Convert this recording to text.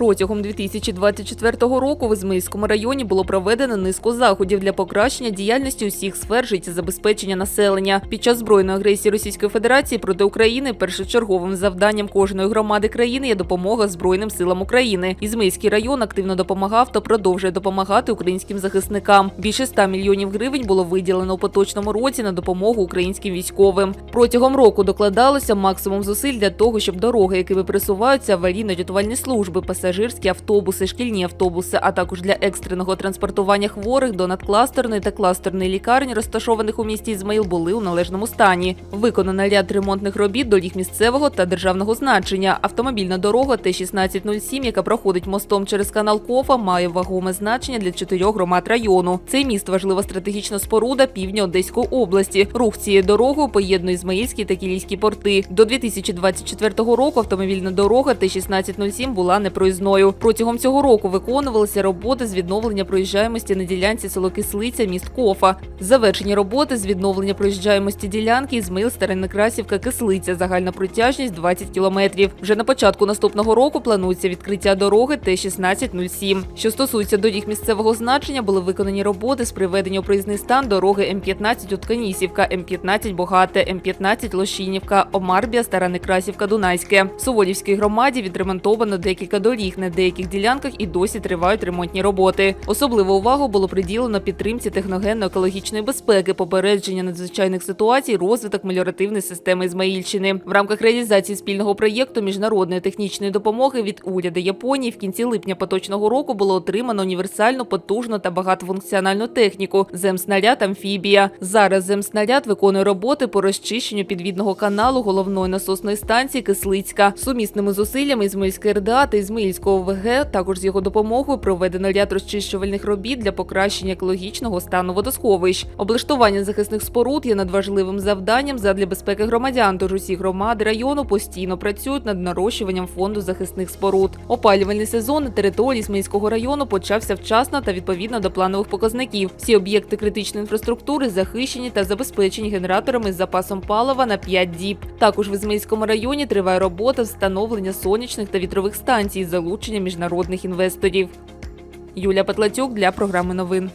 Протягом 2024 року в Ізмаїльському районі було проведено низку заходів для покращення діяльності усіх сфер життєзабезпечення населення. Під час збройної агресії Російської Федерації проти України першочерговим завданням кожної громади країни є допомога Збройним силам України. Ізмаїльський район активно допомагав та продовжує допомагати українським захисникам. Більше 100 мільйонів гривень було виділено у поточному році на допомогу українським військовим. Протягом року докладалося максимум зусиль для того, щоб дороги, якими пересуваються аварійно-рятувальні служби, пасажирські автобуси, шкільні автобуси, а також для екстреного транспортування хворих до надкластерної та кластерної лікарні, розташованих у місті Ізмаїл, були у належному стані. Виконано ряд ремонтних робіт доріг місцевого та державного значення. Автомобільна дорога Т-1607, яка проходить мостом через канал Кофа, має вагоме значення для чотирьох громад району. Цей міст важлива стратегічна споруда півдня Одеської області. Рух цією дорогою поєднує Ізмаїльські та Кілійські порти. До 2024 року автомобільна дорога Т-1607 була непроїзною. Протягом цього року виконувалися роботи з відновлення проїжджаємості на ділянці село Кислиця, міст Кофа. Завершені роботи з відновлення проїжджаємості ділянки Ізмаїл Староneкрасівка Кислиця. Загальна протяжність 20 кілометрів. Вже на початку наступного року планується відкриття дороги Т-1607. Що стосується доріг місцевого значення, були виконані роботи з приведення у проїзний стан дороги М-15 Утканісівка, М-15 Богате, М-15 Лощинівка, Омарбія, Стара Некрасівка, Дунайське. В Суволівській громаді відремонтовано декілька доріг. На деяких ділянках і досі тривають ремонтні роботи. Особливу увагу було приділено підтримці техногенно-екологічної безпеки, попередження надзвичайних ситуацій, розвиток меліоративної системи Ізмаїльщини. В рамках реалізації спільного проєкту міжнародної технічної допомоги від уряду Японії в кінці липня поточного року було отримано універсальну, потужну та багатофункціональну техніку земснаряд амфібія. Зараз земснаряд виконує роботи по розчищенню підвідного каналу головної насосної станції Кислицька. Сумісними зусиллями Ізмаїльської РДА та Ізмаїльського ВГ також з його допомогою проведено ряд розчищувальних робіт для покращення екологічного стану водосховищ. Облаштування захисних споруд є надважливим завданням задля безпеки громадян. Тож усі громади району постійно працюють над нарощуванням фонду захисних споруд. Опалювальний сезон на території Ізмаїльського району почався вчасно та відповідно до планових показників. Всі об'єкти критичної інфраструктури захищені та забезпечені генераторами з запасом палива на 5 діб. Також в Ізмаїльському районі триває робота встановлення сонячних та вітрових станцій з залученням міжнародних інвесторів. Юлія Петлацюк для програми новин.